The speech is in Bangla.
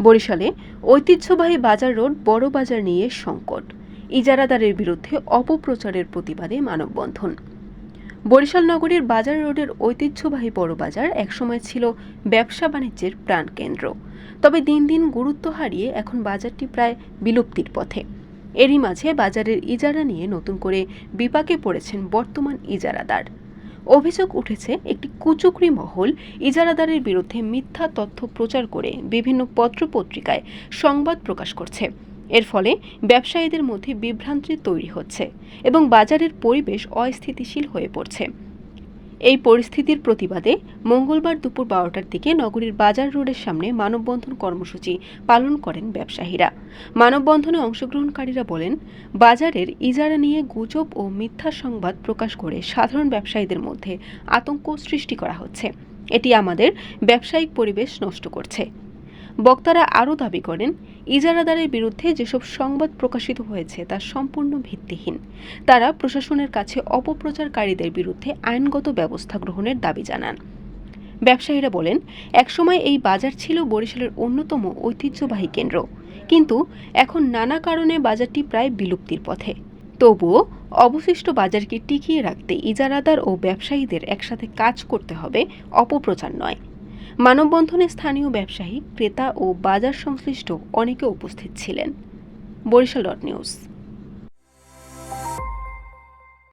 বরিশালে ঐতিহ্যবাহী বাজার রোড, বড় বাজার নিয়ে সংকট। ইজারাদারের বিরুদ্ধে অপপ্রচারের প্রতিবাদে মানববন্ধন। বরিশাল নগরীর বাজার রোডের ঐতিহ্যবাহী বড় বাজার একসময় ছিল ব্যবসা বাণিজ্যের প্রাণকেন্দ্র। তবে দিন দিন গুরুত্ব হারিয়ে এখন বাজারটি প্রায় বিলুপ্তির পথে। এরই মাঝে বাজারের ইজারা নিয়ে নতুন করে বিপাকে পড়েছেন বর্তমান ইজারাদার। অভিযোগ উঠেছে, একটি কুচুকরি মহল ইজারাদারের বিরুদ্ধে মিথ্যা তথ্য প্রচার করে বিভিন্ন পত্রপত্রিকায় সংবাদ প্রকাশ করছে। এর ফলে ব্যবসায়ীদের মধ্যে বিভ্রান্তি তৈরি হচ্ছে এবং বাজারের পরিবেশ অস্থিতিশীল হয়ে পড়ছে। এই পরিস্থিতির প্রতিবাদে মঙ্গলবার দুপুর বারোটার দিকে নগরীর বাজার রোডের সামনে মানববন্ধন কর্মসূচি পালন করেন ব্যবসায়ীরা। মানববন্ধনে অংশগ্রহণকারীরা বলেন, বাজারের ইজারা নিয়ে গুজব ও মিথ্যা সংবাদ প্রকাশ করে সাধারণ ব্যবসায়ীদের মধ্যে আতঙ্ক সৃষ্টি করা হচ্ছে। এটি আমাদের ব্যবসায়িক পরিবেশ নষ্ট করছে। বক্তারা আরও দাবি করেন, ইজারাদারের বিরুদ্ধে যেসব সংবাদ প্রকাশিত হয়েছে তা সম্পূর্ণ ভিত্তিহীন। তারা প্রশাসনের কাছে অপপ্রচারকারীদের বিরুদ্ধে আইনগত ব্যবস্থা গ্রহণের দাবি জানান। ব্যবসায়ীরা বলেন, একসময় এই বাজার ছিল বরিশালের অন্যতম ঐতিহ্যবাহী কেন্দ্র, কিন্তু এখন নানা কারণে বাজারটি প্রায় বিলুপ্তির পথে। তবুও অবশিষ্ট বাজারকে টিকিয়ে রাখতে ইজারাদার ও ব্যবসায়ীদের একসাথে কাজ করতে হবে, অপপ্রচার নয়। মানববন্ধনে স্থানীয় ব্যবসায়ী ক্রেতা ও বাজার সংশ্লিষ্ট অনেকে উপস্থিত ছিলেন। Barishal dot news.